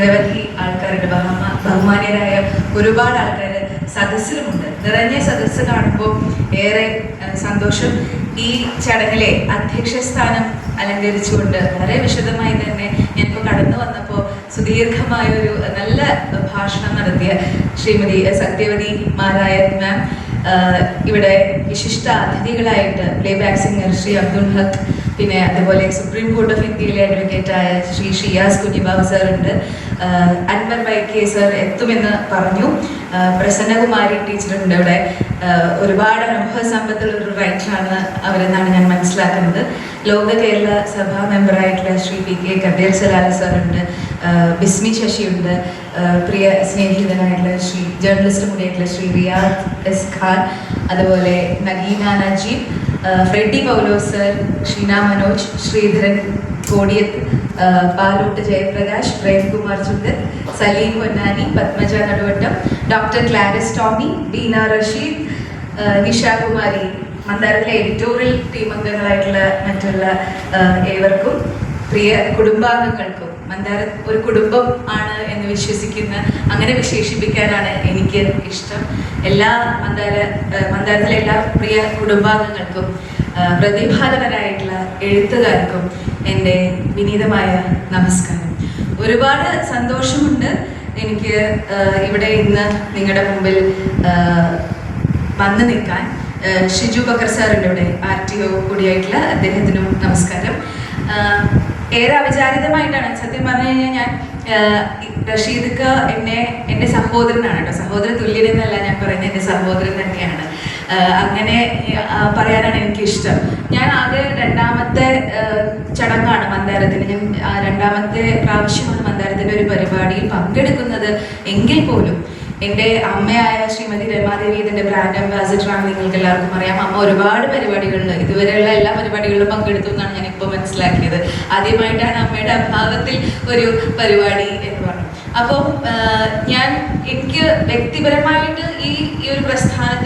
നിരവധി ആൾക്കാരുണ്ട്. ബഹുമാ ബഹുമാനീയരായ ഒരുപാട് ആൾക്കാർ സദസ്സിലുമുണ്ട്. നിറഞ്ഞ സദസ്സ് കാണുമ്പോൾ ഏറെ സന്തോഷം ഈ ചടങ്ങിലെ അധ്യക്ഷ സ്ഥാനം അലങ്കരിച്ചുകൊണ്ട് വളരെ വിശദമായി തന്നെ ഞാനിപ്പോൾ കടന്നു വന്നപ്പോൾ സുദീർഘമായ ഒരു നല്ല ഭാഷണം നടത്തിയ ശ്രീമതി സത്യവതി മാരായൻ മാം ഇവിടെ വിശിഷ്ട അതിഥികളായിട്ട് പ്ലേബാക്ക് സിംഗർ ശ്രീ അബ്ദുൾ ഹക്ക് പിന്നെ അതുപോലെ സുപ്രീം കോർട്ട് ഓഫ് ഇന്ത്യയിലെ അഡ്വക്കേറ്റ് ആയ ശ്രീ ഷിയാസ് കുഞ്ഞിബാബു ആഹ് അൻവർ വൈക്കെ സർ എത്തുമെന്ന് പറഞ്ഞു. പ്രസന്നകുമാരി ടീച്ചറുണ്ട് ഇവിടെ ഒരുപാട് അനുഭവ സമ്പത്തുള്ള ഒരു റൈറ്ററാണ് അവരെന്നാണ് ഞാൻ മനസ്സിലാക്കുന്നത്. Loka Kerala Sabha മെമ്പറായിട്ടുള്ള Shri P K Kabeer Salalah സാറുണ്ട് Bismi ശശിയുണ്ട് പ്രിയ സ്നേഹിതനായിട്ടുള്ള ശ്രീ ജേർണലിസ്റ്റ് കൂടിയായിട്ടുള്ള ശ്രീ റിയാദ് എസ് ഖാൻ അതുപോലെ Nagina Najeeb Freddy Paulose sir Sheena Manoj Sreedharan Kodiyath Palott Jayaprakash Premkumar Chunkar Saleem Ponnani Padmaja Naduvattam doctor Clarice Tomy Beena Rasheed Nishakumari മന്ദാരത്തിലെ editorial team അംഗങ്ങളായിട്ടുള്ള മറ്റുള്ള ഏവർക്കും പ്രിയ കുടുംബാംഗങ്ങൾക്കും മന്ദാര ഒരു കുടുംബം ആണ് എന്ന് വിശ്വസിക്കുന്ന അങ്ങനെ വിശേഷിപ്പിക്കാനാണ് എനിക്ക് ഇഷ്ടം. എല്ലാ മന്ദാര മന്ദാരത്തിലെ എല്ലാ പ്രിയ കുടുംബാംഗങ്ങൾക്കും പ്രതിഭാധനരായിട്ടുള്ള എഴുത്തുകാർക്കും എന്റെ വിനീതമായ നമസ്കാരം. ഒരുപാട് സന്തോഷമുണ്ട് എനിക്ക് ഇവിടെ ഇന്ന് നിങ്ങളുടെ മുമ്പിൽ വന്നു നിൽക്കാൻ. ഷിജു ബക്കർ സാറിന്റെ ഇവിടെ ആർ ടി ഒ കൂടിയായിട്ടുള്ള അദ്ദേഹത്തിനും നമസ്കാരം. ഏറെ അവിചാരിതമായിട്ടാണ്. സത്യം പറഞ്ഞു കഴിഞ്ഞാൽ ഞാൻ റഷീദ്ക്ക് എന്നെ എന്റെ സഹോദരനാണ് കേട്ടോ. സഹോദര തുല്യനെന്നല്ല ഞാൻ പറയുന്നത് എന്റെ സഹോദരൻ തന്നെയാണ്. അങ്ങനെ പറയാനാണ് എനിക്കിഷ്ടം. ഞാൻ ആകെ രണ്ടാമത്തെ ചടങ്ങാണ് മന്ദാരത്തിന്. ഞാൻ രണ്ടാമത്തെ പ്രാവശ്യമാണ് മന്ദാരത്തിന്റെ ഒരു പരിപാടിയിൽ പങ്കെടുക്കുന്നത്. എങ്കിൽ പോലും എന്റെ അമ്മയായ ശ്രീമതി രമാദേവി ഇതിന്റെ ബ്രാൻഡ് അംബാസിഡറാണ് നിങ്ങൾക്ക് എല്ലാവർക്കും അറിയാം. അമ്മ ഒരുപാട് പരിപാടികളിൽ ഇതുവരെയുള്ള എല്ലാ പരിപാടികളിലും പങ്കെടുത്തു എന്നാണ് ഞാൻ ഇപ്പോൾ മനസ്സിലാക്കിയത്. ആദ്യമായിട്ടാണ് അമ്മയുടെ അഭാവത്തിൽ ഒരു പരിപാടി എന്ന് പറഞ്ഞു അപ്പോൾ ഞാൻ എനിക്ക് വ്യക്തിപരമായിട്ട് ഈ